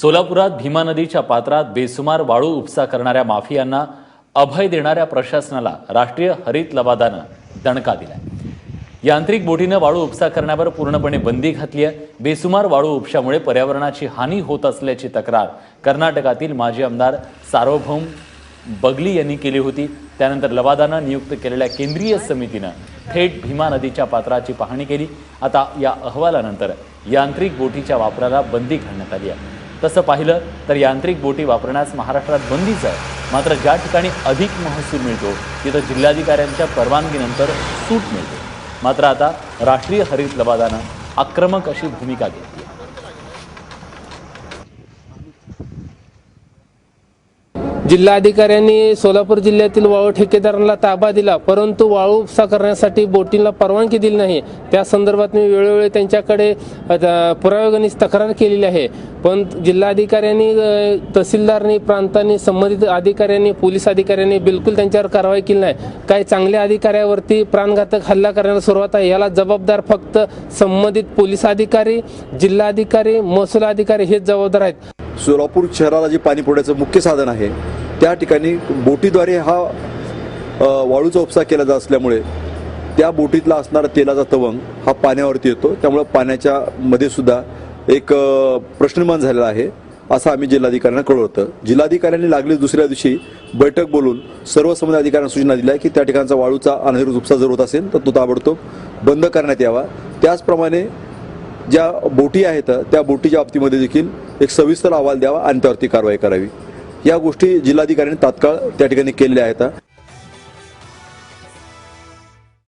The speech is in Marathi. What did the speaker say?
सोलापुरात भीमा नदीच्या पात्रात बेसुमार वाळू उपसा करणाऱ्या माफियांना अभय देणाऱ्या प्रशासनाला राष्ट्रीय हरित लवादानं दणका दिलाय. यांत्रिक बोटीनं वाळू उपसा करण्यावर पूर्णपणे बंदी घातली आहे. बेसुमार वाळू उपशामुळे पर्यावरणाची हानी होत असल्याची तक्रार कर्नाटकातील माजी आमदार सार्वभौम बगली यांनी केली होती. त्यानंतर लवादानं नियुक्त केलेल्या केंद्रीय समितीनं थेट भीमा नदीच्या पात्राची पाहणी केली. आता या अहवालानंतर यांत्रिक बोटीच्या वापराला बंदी घालण्यात आली आहे. तसं पाहिलं तर यांत्रिक बोटी वापरण्यास महाराष्ट्रात बंदीच आहे. मात्र ज्या ठिकाणी अधिक महसूल मिळतो तिथं जिल्हाधिकाऱ्यांच्या परवानगीनंतर सूट मिळते. मात्र आता राष्ट्रीय हरित लवादानं आक्रमक अशी भूमिका घेतली जिल्हाधिकाऱ्यांनी सोलापूर जिल्ह्यातील वाळू ठेकेदारांना ताबा दिला परंतु वाळू उपसा करण्यासाठी बोटींना परवानगी दिली नाही. त्या संदर्भात मी वेळोवेळी त्यांच्याकडे अ, तक्रार केलेली आहे. पण जिल्हाधिकाऱ्यांनी अ, तहसीलदारांनी प्रांतांनी संबंधित अधिकाऱ्यांनी पोलीस अधिकाऱ्यांनी बिलकुल त्यांच्यावर कारवाई केली नाही. काही चांगल्या अधिकाऱ्यावरती प्राणघातक हल्ला करण्याला सुरुवात आहे. याला जबाबदार फक्त संबंधित पोलीस अधिकारी जिल्हाधिकारी महसूल अधिकारी हेच जबाबदार आहेत. सोलापूर शहराला जे पाणी पुरवठ्याचं मुख्य साधन आहे त्या ठिकाणी बोटीद्वारे हा वाळूचा उपसा केला जात असल्यामुळे त्या बोटीतला असणारा तेलाचा तवंग हा पाण्यावरती येतो. त्यामुळं पाण्याच्या मध्ये सुद्धा एक प्रश्न निर्माण झालेला आहे असं आम्ही जिल्हाधिकाऱ्यांना कळवतं. जिल्हाधिकाऱ्यांनी लागलीच दुसऱ्या दिवशी बैठक बोलून सर्व संबंधित अधिकाऱ्यांना सूचना दिल्या की त्या ठिकाणचा वाळूचा अनधिकृत उपसा जर होत असेल तर तो ताबडतोब बंद करण्यात यावा. त्याचप्रमाणे ज्या बोटी आहेत त्या बोटीच्या बाबतीमध्ये देखील एक सविस्तर अहवाल द्यावा आणि त्यावरती कारवाई करावी. या गोष्टी जिल्हाधिकाऱ्यांनी तात्काळ त्या ठिकाणी केलेल्या आहेत.